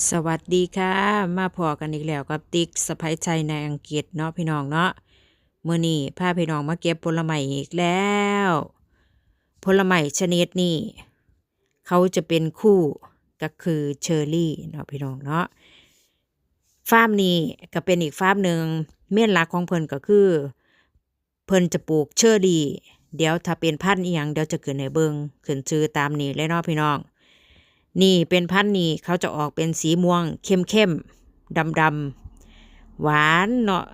สวัสดีค่ะ มาพอกันอีกแล้วกับติ๊กสะพายชัยในอังกฤษเนาะพี่น้องเนาะเมื้อนี้พาพี่น้องมาเก็บผลไม้อีกแล้ว ผลไม้ชนิดนี้เขาจะเป็นคู่ก็คือเชอร์รี่เนาะพี่น้องเนาะฟาร์มนี้ก็เป็นอีกฟาร์มหนึ่งเม่นหลักของเพิ่นก็คือ เพิ่นจะปลูกเชอร์รี่เดี๋ยวถ้าเป็นพันธุ์อีหยังเดี๋ยวจะขึ้นในเบิงขึ้นชื่อตามนี้เลยเนาะพี่น้อง นี่เป็นพันธุ์นี่เขาจะออกเป็นสีม่วงเข้มเข้มดำดำหวานเนาะ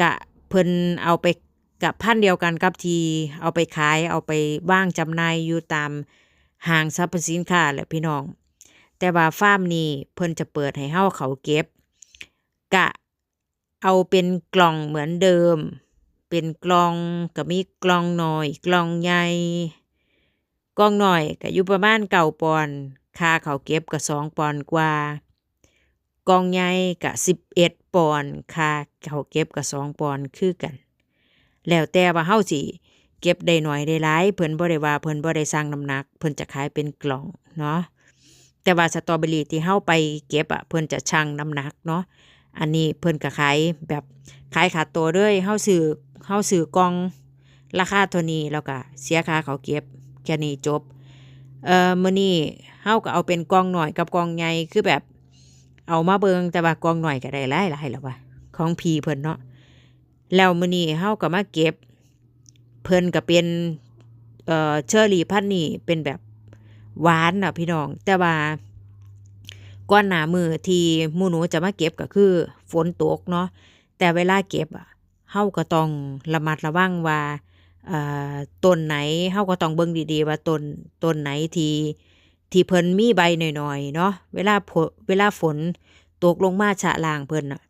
กะเพิ่นเอาไปกับพันธุ์เดียวกันกับที่เอาไปขายเอาไปว่างจำหน่ายอยู่ตามห้างสรรพสินค้าแหละพี่น้อง แต่ว่าฟาร์มนี้เพิ่นจะเปิดให้เฮาเขาเก็บ กะเอาเป็นกล่องเหมือนเดิม เป็นกล่องก็มีกล่องน้อยกล่องใหญ่ กองหน้อยก็อยู่ประมาณเก้าปอนค่าเขาเก็บก็สองปอนกว่ากองใหญ่ก็สิบเอ็ดปอนค่าเขาเก็บก็สองปอนคือกัน แล้วแต่ว่าเฮาสิเก็บได้หน้อยได้หลายเพิ่นบ่ได้ว่าเพิ่นบ่ได้สั่งน้ำหนัก เพิ่นจะขายเป็นกล่องเนาะแต่ว่าสตรอเบอรี่ที่เฮาไปเก็บอะเพิ่นจะชั่งน้ำหนักเนาะอันนี้เพิ่นก็ขายแบบขายขาดตัวเลยเฮาซื้อเฮาซื้อกล่องราคาเท่านี้แล้วก็เสียค่าเขาเก็บ แค่นี้จบ เอ่อมื้อนี้เฮาก็เอาเป็นกองหน้อยกับกองใหญ่คือแบบ เอามาเบิงแต่ว่ากองหน้อยก็ได้หลายๆแล้วว่ะของพีเพิ่นเนาะแล้วมื้อนี้เฮาก็มาเก็บ เพิ่นก็เป็นเอ่อเชอร์รี่พันธุ์นี้เป็นแบบหวานน่ะพี่น้อง แต่ว่าก่อนหนามือที่มูหนูจะมาเก็บก็คือฝนตกเนาะแต่เวลาเก็บอะเฮาก็ต้องระมัดระวังว่า ต้นไหนเฮาก็ต้องเบิ่งดีๆ ว่าต้นต้นไหนที่ที่เพิ่นมีใบหน่อยๆเนาะเวลาเวลาฝนตกลงมาชะลางเพิ่นน่ะ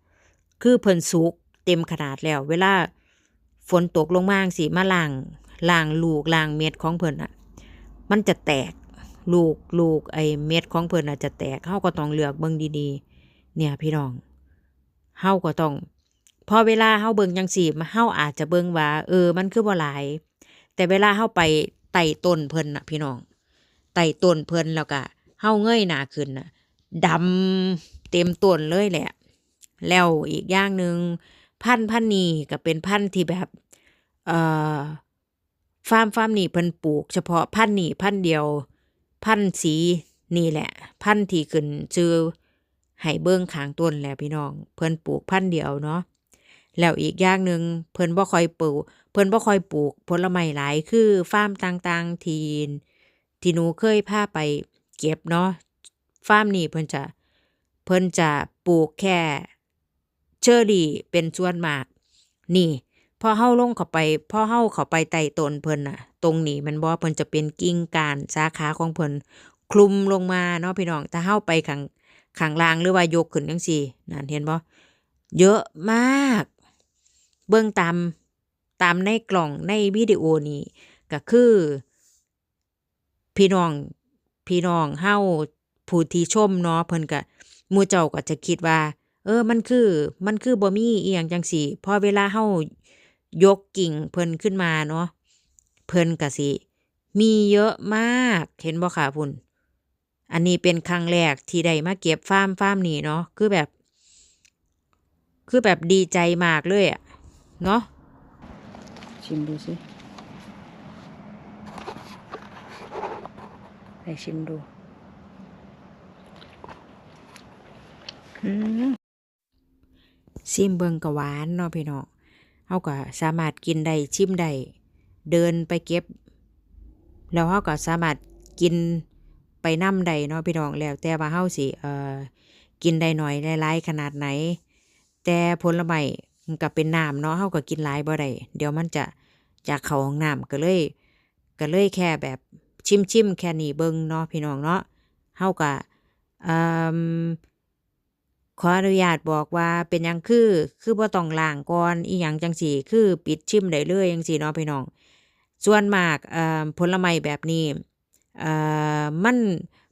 คือเพิ่นสุกเต็มขนาดแล้ว เวลาฝนตกลงมาจั่งซี้มาล้างล้างลูกล้างเม็ดของเพิ่นน่ะมันจะแตกลูกลูกไอเม็ดของเพิ่นน่ะจะแตกเฮาก็ต้องเลือกเบิ่งดีๆ เนี่ยพี่น้องเฮาก็ต้อง พอเวลาเฮาเบิ่งจังซี่เฮาอาจจะเบิ่งว่า เออ มันคือบ่หลาย แต่เวลาเฮาไปไต่ต้นเพิ่นน่ะ พี่น้องไต่ต้นเพิ่นแล้วก็เฮาเงยหน้าขึ้นน่ะดำเต็มต้นเลยแหละ แล้วอีกอย่างหนึ่งพันธุ์พันธุ์นี้ก็เป็นพันธุ์ที่แบบเอ่อฟาร์มฟาร์มนี้เพิ่นปลูก เฉพาะพันธุ์นี้พันธุ์เดียว พันธุ์สีนี่แหละ พันธุ์ที่ขึ้นชื่อให้เบิ่งข้างต้นแหละพี่น้อง เพิ่นปลูกพันธุ์เดียวเนาะ แล้วอีกอย่างหนึ่งเพิ่นบ่ค่อยปลูก เพิ่นบ่ค่อยปลูกผลไม้หลายคือฟาร์มต่างๆ ที่ที่หนูเคยพาไปเก็บเนาะฟาร์มนี้เพิ่นจะเพิ่นจะปลูกแค่เชอร์รี่เป็นส่วนมาก นี่พอเฮาลงเข้าไปพอเฮาเข้าไปใต้ต้นเพิ่นน่ะ ตรงนี้ม่นบ่เพิ่นจะเป็นกิ่งกานสาขาของเพิ่นคลุมลงมาเนาะพี่น้องถ้าเฮาไปข้างข้างล่างหรือว่ายกขึ้นจังซี่นั่นเห็นบ่เยอะมาก เบิ่งตามตามในกล่องในวิดีโอนี้ก็คือ พี่น้องพี่น้องเฮาผู้ที่ชมเนาะเพิ่นก็มูเจ้าก็จะคิดว่า เออมันคือมันคือบ่มีเอิหยังจังซี่พอเวลาเฮายกกิ่งเพิ่นขึ้นมาเนาะเพิ่นก็สิ มีเยอะมากเห็นบ่คะพุ่นอันนี้เป็นครั้งแรกที่ได้มาเก็บฟาร์มฟาร์มนี้เนาะคือแบบ คือแบบดีใจมากเลยอะ เนาะชิมดูสิให้ชิมดูอืมซิมเบิ่งก็หวานเนาะพี่น้องเฮาก็สามารถกินได้ชิมได้เดินไปเก็บ แล้วเฮาก็สามารถกินไปนำได้เนาะพี่น้องแล้ว แต่ว่าเฮาสิเอ่อกินได้น้อยได้หลายขนาดไหน แต่ผลไม้มัน ก็เป็นน้ำเนาะเฮาก็กินหลายบ่ได้เดี๋ยวมันจะอยากเขาห้องน้ำก็เลยก็เลยแค่แบบชิมๆแค่นี้เบิ่งเนาะพี่น้องเนาะเฮาก็เอ่อขออนุญาตบอกว่าเป็นยังคือคือบ่ต้องล้างก่อนอิหยังจังซี้คือปิดชิมได้เลยจังซี้เนาะพี่น้อง ส่วนมากอ่อผลไม้แบบนี้อ่อมัน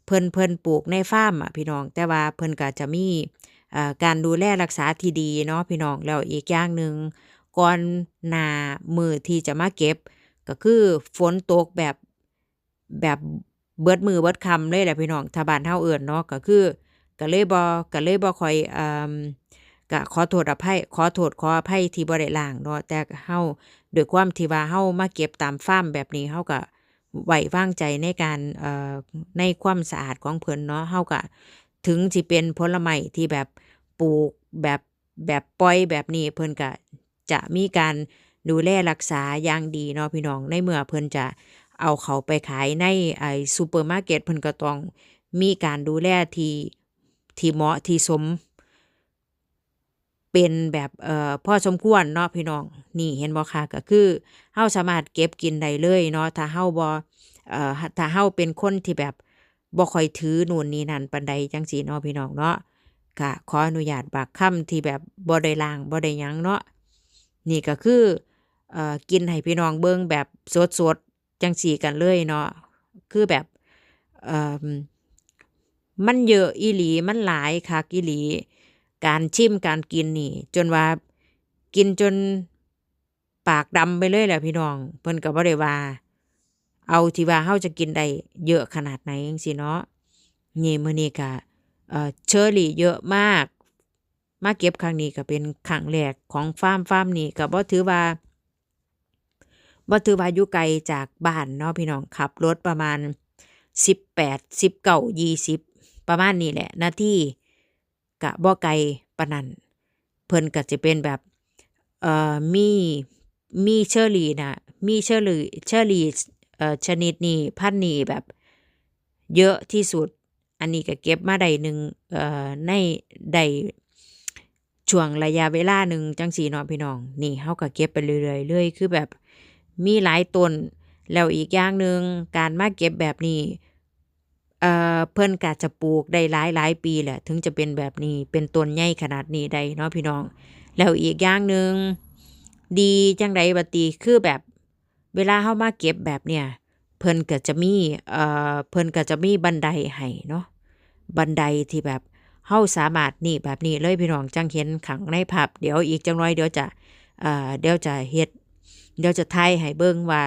เพิ่นเพิ่นปลูกในฟาร์มอะพี่น้อง แต่ว่าเพิ่นก็จะมี การดูแลรักษาที่ดีเนาะพี่น้องแล้วอีกอย่างหนึ่งก่อนหน้ามือที่จะมาเก็บ ก็คือฝนตกแบบแบบเบิดมือเบิดคำเลยแหละพี่น้องถ้าบ้านเราเอิ้นเนาะก็คือก็เลยบ่ก็เลยบ่ค่อยอ่อก็ขอโทษอภัยขอโทษขออภัยที่บ่ได้ล้างเนาะแต่เฮาด้วยความที่ว่าเฮามาเก็บตามฟาร์มแบบนี้เฮาก็ไว้วางใจในการเอ่อในความสะอาดของเพิ่นเนาะเฮาก็ถึงสิเป็นผลไม้ที่แบบ ปลูกแบบแบบปล่อยแบบนี้เพิ่นก็จะมีการดูแลรักษาอย่างดีเนาะพี่น้องในเมื่อเพิ่นจะเอาเขาไปขายในไอ้ซูเปอร์มาร์เก็ตเพิ่นก็ต้องมีการดูแลที่ที่เหมาะที่สม เป็นแบบเอ่อพ่อสมควรเนาะพี่น้องนี่เห็นบ่คะก็คือเฮาสามารถเก็บกินได้เลยเนาะถ้าเฮาบ่เอ่อถ้าเฮาเป็นคนที่แบบบ่ค่อยถือนู่นนี่นั่นปานใดจังซี่เนาะพี่น้องเนาะ ก็ขออนุญาตบากคำที่แบบบ่ได้ลางบ่ได้ยังเนาะนี่ก็คือเอ่อกินให้พี่น้องเบิ่งแบบสดๆจังซี่กันเลยเนาะคือแบบเอ่อมันเยอะอีหลีมันหลายคักอีหลี การชิมการกินนี่ จนว่ากินจนปากดำไปเลยแหละพี่น้องเพิ่นก็บ่ได้ว่า เอาที่ว่าเฮาจะกินได้เยอะขนาดไหนจังซี่เนาะนี่มื้อนี้ก็ เชอร์รี่เยอะมาก มาเก็บครั้งนี้ก็เป็นครั้งแรกของฟาร์มฟาร์มนี้ก็บ่ถือว่าบ่ถือว่าอยู่ไกลจากบ้านเนาะพี่น้องขับรถประมาณ 18 19 20 ประมาณนี้แหละนาทีกะบ่ไกลปนนั้นเพิ่นก็จะเป็นแบบเอ่อมีมีเชอร์รี่นะมีเชอร์รี่เชอร์รี่เอ่อชนิดนี้พันนี้แบบเยอะที่สุด อันนี้ก็เก็บมาได้หนึ่งเอ่อในได้ช่วงระยะเวลาหนึ่งจังซี่เนาะพี่น้อง นี่เฮาก็เก็บไปเรื่อยๆเลยคือแบบมีหลายต้นแล้วอีกอย่างหนึ่งการมาเก็บแบบนี้เอ่อเพิ่นก็จะปลูกได้หลายหลายปีแหละ ถึงจะเป็นแบบนี้เป็นต้นใหญ่ขนาดนี้ได้เนาะพี่น้อง แล้วอีกอย่างหนึ่งดีจังใดบัตีคือแบบเวลาเฮามาเก็บแบบเนี่ย พิ่นก็จะมีเอ่อเพิ่นก็จะมีบันไดให้เนาะบันไดที่แบบเฮาสามารถนี่แบบนี้เลยพี่น้องจังเห็นขังในภาพเดี๋ยวอีกจังน้อยเดี๋ยวจะเอ่อเดี๋ยวจะเฮ็ดเดี๋ยวจะถ่ายให้เบิ่งว่า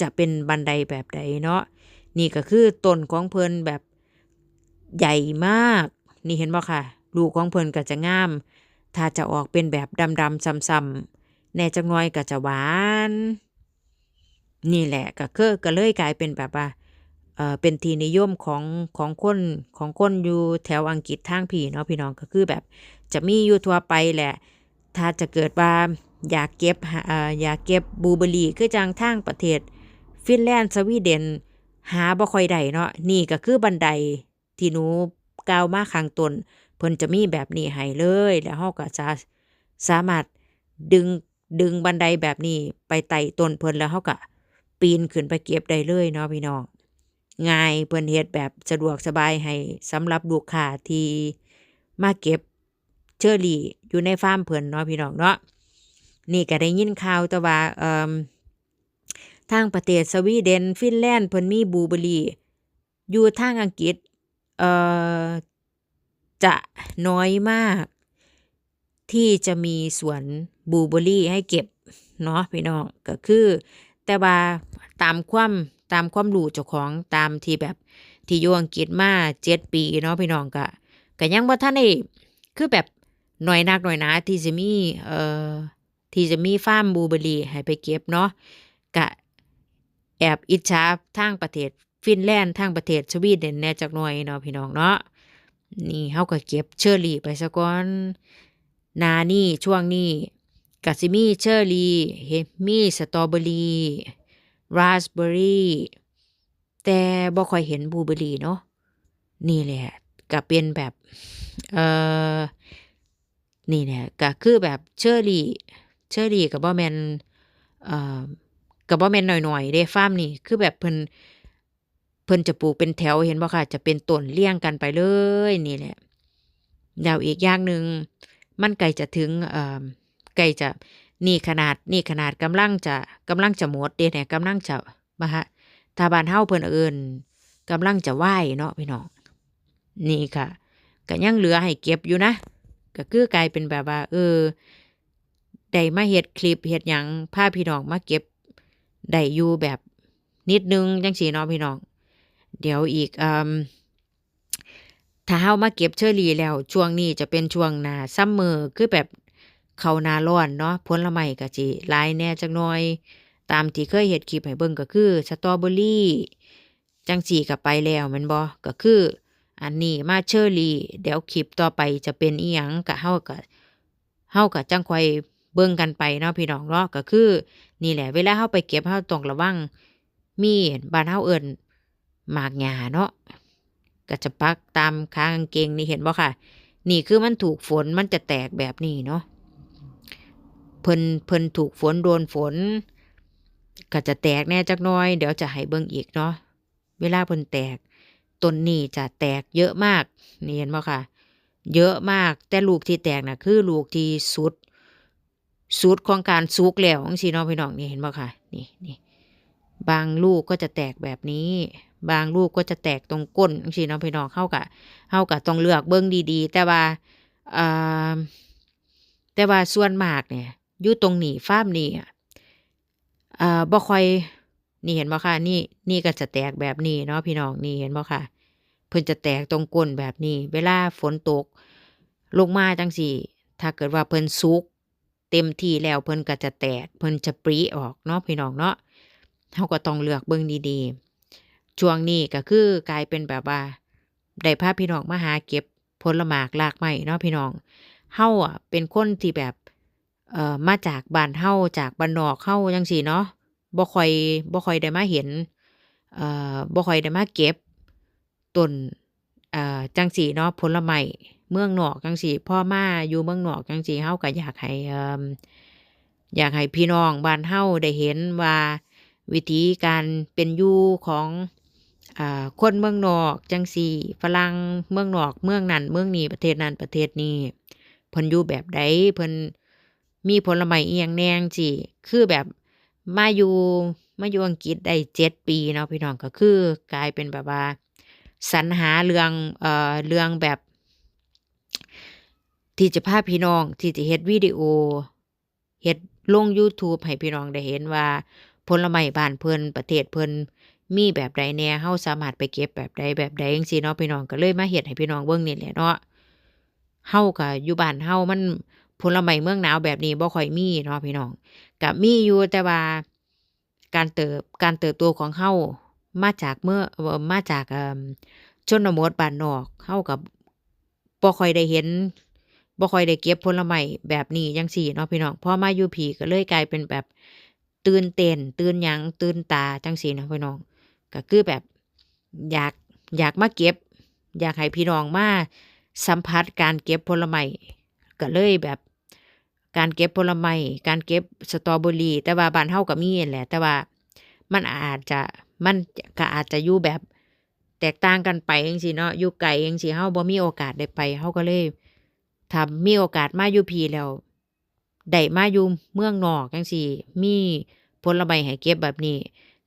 จะเป็นบันไดแบบใดเนาะนี่ก็คือต้นของเพิ่นแบบใหญ่มาก นี่เห็นบ่ค่ะลูกของเพิ่นก็จะงาม ถ้าจะออกเป็นแบบดำๆซ้ำๆแน่จักหน่อยก็จะหวาน นี่แหละก็คือก็เลยกลายเป็นแบบว่าเออเป็นทีนิยมของของคนของคนอยู่แถวอังกฤษทางพี่เนาะพี่น้องก็คือแบบจะมีอยู่ทั่วไปแหละ ถ้าจะเกิดว่าอยากเก็บเอ่ออยากเก็บบูเบอร์รี่คือจังทางประเทศ ฟินแลนด์สวีเดน หาบ่ค่อยได้เนาะนี่ก็คือบันไดที่หนูกล่าวมาข้างต้นเพิ่นจะมีแบบนี้ให้เลยแล้วเฮาก็จะสามารถดึงดึงบันไดแบบนี้ไปไต่ต้นเพิ่นแล้วเฮาก็ ปีนขึ้นไปเก็บได้เลยเนาะพี่น้องง่ายเพิ่นเฮ็ดแบบสะดวกสบายให้สำหรับลูกค้าที่มาเก็บเชอรี่อยู่ในฟาร์มเพิ่นเนาะพี่น้องเนาะนี่ก็ได้ยินข่าวแต่ว่าเอ่อทางประเทศสวีเดน ฟินแลนด์เพิ่นมีบูเบอรี่อยู่ทางอังกฤษเอ่อจะน้อยมาก ที่จะมีสวนบูเบอรี่ให้เก็บเนาะพี่น้องก็คือ แต่ว่า ตามความตามความรู้เจ้าของตามที่แบบที่อยู่อังกฤษมา7ปีเนาะพี่น้องก็ก็ยังบ่าทันได้คือแบบหน้อยนักหน้อยนาที่สิมีเอ่อที่จะมีฟาร์มบูเบอรี่ให้ไปเก็บเนาะก็แอบอิจฉาทางประเทศฟินแลนด์ทางประเทศสวีเดนแน่จักหน่อยเนาะพี่น้องเนาะนี่เฮาก็เก็บเชอร์รี่ไปซะก่อนนานี่ช่วงนี้ก็สิมีเชอร์รี่เฮมีสตรอเบอรี่ ราสเบอรี่แต่บ่ค่อยเห็นบลูเบอรี่เนาะนี่แหละก็เป็นแบบเอ่อนี่แหละก็คือแบบเชอร์รี่เชอร์รี่ก็บ่แมนเอ่อก็บ่แม่นน้อยๆเด้ฟาร์มนี่คือแบบเพิ่นเพิ่นจะปลูกเป็นแถวเห็นบ่ค่ะ จะเป็นต้นเรียงกันไปเลยนี่แหละแล้วอีกอย่างหนึ่งมันใกลจะถึงเอ่อใกลจะ นี่ขนาดนี่ขนาดกำลังจะกำลังจะหมดเด้เนี่ยกำลังจะบ่ฮะถ้าบานเฮาเพิ่นเอิ้นกำลังจะไหวเนาะพี่น้องนี่ค่ะก็ยังเหลือให้เก็บอยู่นะก็คือกลายเป็นแบบว่า เออได้มาเฮ็ดคลิปเฮ็ดหยังพาพี่น้องมาเก็บได้อยู่แบบนิดนึงจังสีเนาะพี่น้อง เดี๋ยวอีกอถ้าเฮามาเก็บเชอรี่แล้ว ช่วงนี้จะเป็นช่วงหน้าซัมเมอร์คือแบบ เข้านาร้อนเนาะผลไม้ก็สิหลายแน่จักหน่อย ตามที่เคยเฮ็ดคลิปให้เบิ่งก็คือสตรอเบอรี่จังซี่ก็ไปแล้วแม่นบ่ก็คือ อันนี้มาเชอรี่เดี๋ยวคลิปต่อไปจะเป็นอิหยังก็เฮาก็เฮาก็จังคอยเบิ่งกันไปเนาะพี่น้องเนาะก็คือ นี่แหละเวลาเฮาไปเก็บเฮาต้องระวัง มีบ้านเฮาเอิ้นหมากหญ้าเนาะก็จะปักตามขากางเกงนี่เห็นบ่ค่ะ นี่คือมันถูกฝนมันจะแตกแบบนี้เนาะ พิ่นเพิ่นถูกฝนโดนฝน ก็จะแตกแน่จักน่อย เดี๋ยวจะให้เบิ่งอีกเนาะเวลาเพิ่นแตกต้นนี้จะแตกเยอะมากนี่เห็นบ่ค่ะ เยอะมากแต่ลูกที่แตกน่ะคือลูกที่สุด สุดของการสุกแล้วจังซี่เนาะพี่น้องนี่เห็นบ่ค่ะนี่นี่บางลูกก็จะแตกแบบนี้ บางลูกก็จะแตกตรงก้นจังซี่เนาะพี่น้องเฮาก็เฮาก็ต้องเลือกเบิ่งดีๆ แต่ว่าอ่าแต่ว่าส่วนมากเนี่ย อยู่ตรงนี้ฟาร์มนี้อะอ่าบ่ค่อย นี่เห็นบ่ค่ะ นี่นี่ก็จะแตกแบบนี้เนาะพี่น้องนี่เห็นบ่ค่ะ เพิ่นจะแตกตรงก้นแบบนี้ เวลาฝนตก ลงมาจังซี่ ถ้าเกิดว่าเพิ่นสุก เต็มที่แล้วเพิ่นก็จะแตก เพิ่นจะปริออกเนาะพี่น้องเนาะเฮาก็ต้องเลือกเบิ่งดีๆ ช่วงนี้ก็คือกลายเป็นแบบว่าได้พาพี่น้องมาหาเก็บผลหมากรากไม้เนาะพี่น้องเฮาอะเป็นคนที่แบบ เอ่อมาจากบ้านเฮาจากบ้านนอกเฮาจังซี่เนาะบ่ค่อยบ่ค่อยได้มาเห็นเอ่อบ่ค่อยได้มาเก็บต้นเอ่อจังซี่เนาะผลไม้เมืองนอกจังซี่พอมาอยู่เมืองนอกจังซี่เฮาก็อยากให้เอ่ออยากให้พี่น้องบ้านเฮาได้เห็นว่าวิธีการเป็นอยู่ของอคนเมืองนอกจังซี่ฝรั่งเมืองนอกเมืองนั้นเมืองนี้ประเทศนั้นประเทศนี้เพิ่นอยู่แบบใดเพิ่น มีผลไม้อิหยังแน่จั่งซี้คือแบบมาอยู่มาอยู่อังกฤษได้7ปีเนาะพี่น้องก็คือกลายเป็นแบบว่าสรรหาเรื่องเอ่อเรื่องแบบ ที่จะพาพี่น้องที่จะเฮ็ดวิดีโอเฮ็ดลงยูทูบให้พี่น้องได้เห็นว่าผลไม้บ้านเพิ่นประเทศเพิ่นมีแบบใดแน่เฮาสามารถไปเก็บแบบใดแบบใดจังซี่เนาะพี่น้องก็เลยมาเฮ็ดให้พี่น้องเบิ่งนี่แหละเนาะเฮาก็อยู่บ้านเฮามัน ผลไม้เมืองหนาวแบบนี้บ่ค่อยมีเนาะพี่น้องก็มีอยู่แต่ว่าการเติบการเติบโตของเฮามาจากเมื่อมาจากเอ่อชนบทบ้านนอกเฮาก็บ่ค่อยได้เห็นบ่ค่อยได้เก็บผลไม้แบบนี้จังซี่เนาะพี่น้องพอมาอยู่พี่ก็เลยกลายเป็นแบบตื่นเต้นตื่นหยังตื่นตาจังซี่เนาะพี่น้องก็คือแบบอยากอยากมาเก็บ อยากให้พี่น้องมาสัมผัสการเก็บผลไม้ก็เลยแบบ การเก็บผลไม้การเก็บสตรอเบอรี่แต่ว่าบ้านเฮาก็มีแหละ แต่ว่ามันอาจจะมันก็อาจจะอยู่แบบแตกต่างกันไปจังซี่เนาะอยู่ไกลจังซี่เฮาบ่มีโอกาสได้ไปเฮาก็เลยถ้ามีโอกาสมาอยู่พีแล้วได้มาอยู่เมืองนอกจังซี่มีผลไม้ให้เก็บแบบนี้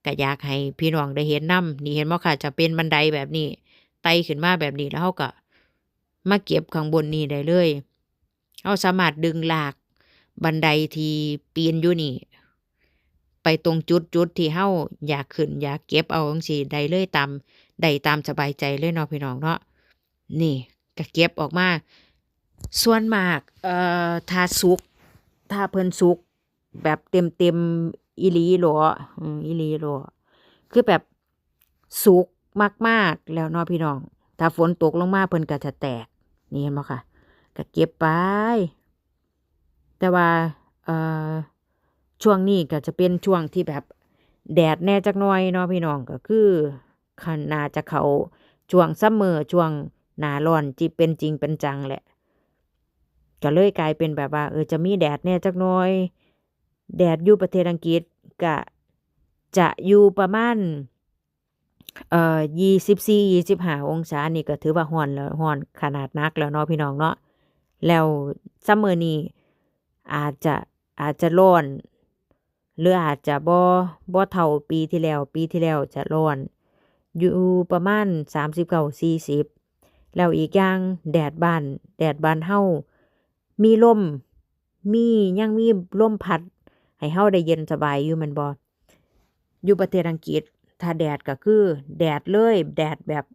ก็อยากให้พี่น้องได้เห็นนำนี่เห็นบ่ค่ะจะเป็นบันไดแบบนี้ไต่ขึ้นมาแบบนี้แล้วเฮาก็มาเก็บข้างบนนี้ได้เลยเฮาสามารถดึงหลาก บันไดที่ปีนอยู่นี่ ไปตรงจุดจุดที่เฮาอยากขึ้น อยากเก็บเอาจังซี่ได้เลยตามได้ตามสบายใจเลยเนาะพี่น้องเนาะนี่ก็เก็บออกมา ส่วนมากเอ่อถ้าสุกถ้าเพิ่นสุก แบบเต็มๆอีลีหลออีลีหลอคือแบบสุกมากๆแล้วเนาะพี่น้อง ถ้าฝนตกลงมาเพิ่นก็จะแตก นี่เห็นบ่ค่ะก็เก็บไป แต่ว่าช่วงนี้ก็จะเป็นช่วงที่แบบแดดแน่จักหน่อยเนาะพี่น้องก็คือคันนาจะเข้าช่วงซัมเมอร์ช่วงหนาร้อนที่เป็นจริงเป็นจังแหละก็เลยกลายเป็นแบบว่าเออจะมีแดดแน่จักหน่อย แดดอยู่ประเทศอังกฤษก็จะอยู่ประมาณเอ่อ24-25องศานี่ก็ถือว่าร้อนแล้วร้อนขนาดนักแล้วเนาะพี่น้องเนาะแล้วซัมเมอร์นี้ อาจจะอาจจะร้อน หรืออาจจะบ่บ่เท่าปีที่แล้ว ปีที่แล้วจะร้อน อยู่ประมาณ39-40แล้วอีกอย่างแดดบ้าน แดดบ้านเฮามีลมมียังมีลมพัด ให้เฮาได้เย็นสบายอยู่ม่นบ่อยู่ประเทศอังกฤษ ถ้าแดดก็คือ แดดเลย แดดแบบ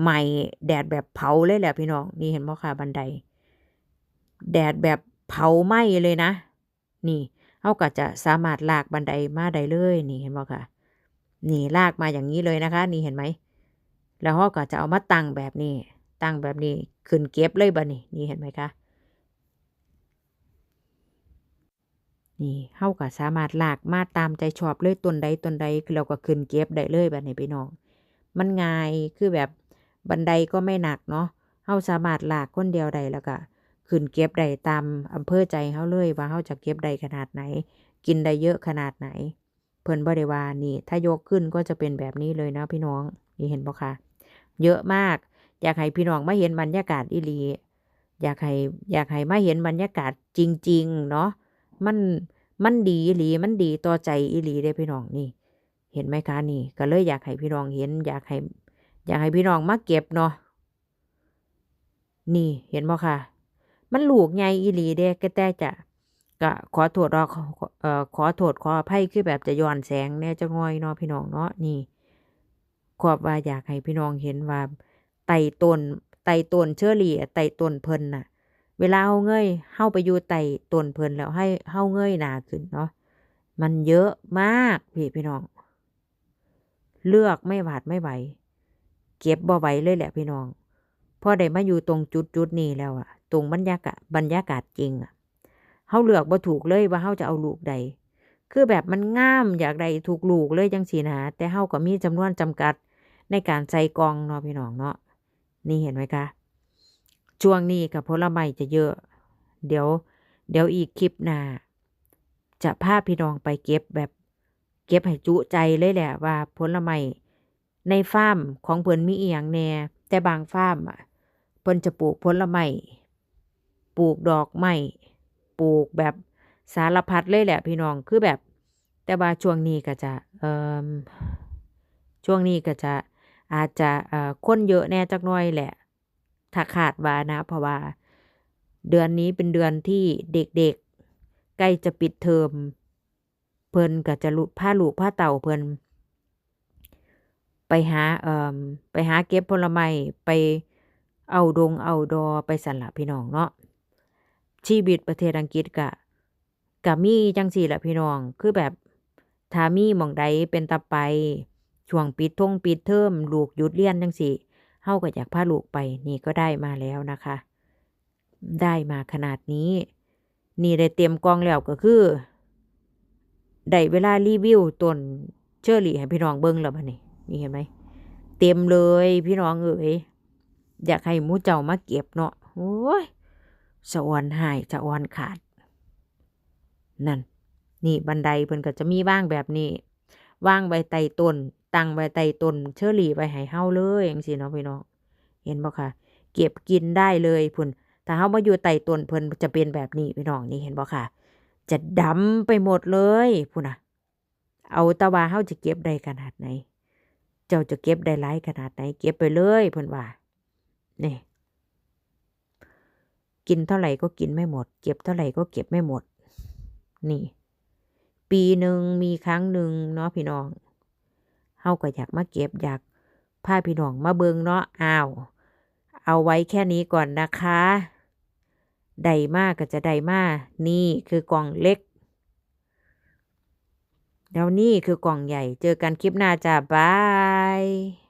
ใหม่ แดดแบบเผาเลยแหละพี่น้อง นี่เห็นบ่ค่ะบันได แดดแบบ เผาไหม้เลยนะ นี่เฮาก็จะสามารถลากบันไดมาได้เลยนี่เห็นบ่ค่ะ นี่ลากมาอย่างนี้เลยนะคะ นี่เห็นไหมแล้วเฮาก็จะเอามาตั้งแบบนี้ ตั้งแบบนี้ขึ้นเก็บเลยบัดนี้นี่เห็นไหมคะนี่เฮาก็สามารถลากมาตามใจชอบเลยต้นใดต้นใดเราก็ขึ้นเก็บได้เลยแบัดนี้พี่น้อง มันง่ายคือแบบบันไดก็ไม่หนักเนาะเฮาสามารถลากคนเดียวได้แล้วก็ ขึ้นเก็บได้ตามอำเภอใจเฮาเลยว่าเฮาจะเก็บได้ขนาดไหน กินได้เยอะขนาดไหน เพิ่นบ่ได้ว่านี่ ถ้ายกขึ้นก็จะเป็นแบบนี้เลยนะพี่น้อง นี่เห็นบ่คะเยอะมาก อยากให้พี่น้องมาเห็นบรรยากาศอีหลี อยากให้อยากให้มาเห็นบรรยากาศจริง ๆ เนาะมันมันดีอีหลีมันดีต่อใจอีหลีเด้พี่น้องนี่ เห็นไหมคะนี่ ก็เลยอยากให้พี่น้องเห็น อยากให้ อยากให้พี่น้องมาเก็บเนาะนี่เห็นบ่ค่ะ มันลูกใหญ่อีหลีเด้ก็แต่จะก็ขอโทษรอเอ่อขอโทษขออภัยคือแบบจะย้อนแสงแน่จะง่อยเนาะพี่น้องเนาะนี่ขอบว่าอยากให้พี่น้องเห็นว่าไต่ต้นไต่ต้นเชอรี่ไต่ต้นเพิ่นน่ะ เวลาเฮาเงยเฮาไปอยู่ไต่ต้นเพิ่นแล้วให้เฮาเงยหน้าขึ้นเนาะมันเยอะมากพี่พี่น้อง เลือกไม่หวาดไม่ไหว เก็บบ่ไหวเลยแหละพี่น้องพอได้มาอยู่ตรงจุดจุดนี้แล้วอะ ตรงบรรยากาศบรรยากาศจริงอะเฮาเลือกบ่ถูกเลยว่าเฮาจะเอาลูกใด คือแบบมันง่ามอยากได้ถูกลูกเลยจังซี่นะแต่เฮาก็มีจำนวนจำกัดในการใส่กองเนาะพี่น้องเนาะนี่เห็นไหมคะช่วงนี้กับผลไม้จะเยอะ เดี๋ยว เดี๋ยวอีกคลิปหน้าจะพาพี่น้องไปเก็บแบบเก็บให้จุใจเลยแหละว่าผลไม้ในฟาร์มของเพิ่นมีอียงแน่แต่บางฟาร์มอะเพิ่นจะปลูกผลไม้ ปลูกดอกไม้ปลูกแบบสารพัดเลยแหละพี่น้องคือแบบ แต่ว่าช่วงนี้ก็จะเอ่อช่วงนี้ก็จะอาจจะเอ่อคนเยอะแน่จักหน่อยแหละถ้าขาดวานะ เพราะว่า เดือนนี้เป็นเดือนที่เด็กๆ ใกล้จะปิดเทอมเพิ่นก็จะลุพาลูกพาเต่าเพิ่นไปหาเอ่อไปหาเก็บผลไม้ไปเอาดงเอาดอไปสั่นละพี่น้องเนาะ ชีวิตประเทศอังกฤษกะกะมีจังสี่ละพี่น้อง คือแบบถ้ามีหม่องใดเป็นตาไป ช่วงปิดทงปิดเทอมลูกหยุดเรียนจังสี่เฮาก็อยากพาลูกไป นี่ก็ได้มาแล้วนะคะ ได้มาขนาดนี้ นี่ได้เตรียมกองแล้วก็คือได้เวลารีวิวตนเชอรี่ให้พี่น้องเบิ่งแล้วบัดนี้นี่เห็นไหมเต็มเลยพี่น้องเอ๋ยอยากให้มูเจ้ามาเก็บเนาะโอ้ย สะออนหายสะออนขาด นั่น นี่บันไดเพิ่นก็จะมีว่างแบบนี้ว่างใบไต่ต้นตั้งใบไต่ต้นเชอรี่ไว้ให้เฮาเลยจังซี่เนาะพี่น้องเห็นบ่ค่ะ เก็บกินได้เลยพุ่นถ้าเฮามาอยู่ไต่ต้นเพิ่นจะเป็นแบบนี้พี่น้องนี่เห็นบ่ค่ะ จะดำไปหมดเลยพุ่นน่ะ เอาตะว่าเฮาจะเก็บได้ขนาดไหน เจ้าจะเก็บได้หลายขนาดไหน เก็บไปเลยเพิ่นว่านี่ กินเท่าไหร่ก็กินไม่หมด เก็บเท่าไหร่ก็เก็บไม่หมด นี่ ปีหนึ่งมีครั้งหนึ่งเนาะพี่น้องเฮาก็อยากมาเก็บอยากพาพี่น้องมาเบิงเนาะอ้าว เอาไว้แค่นี้ก่อนนะคะได้มากก็จะได้มากนี่คือกล่องเล็ก แล้วนี่คือกล่องใหญ่ เจอกันคลิปหน้าจ้าบาย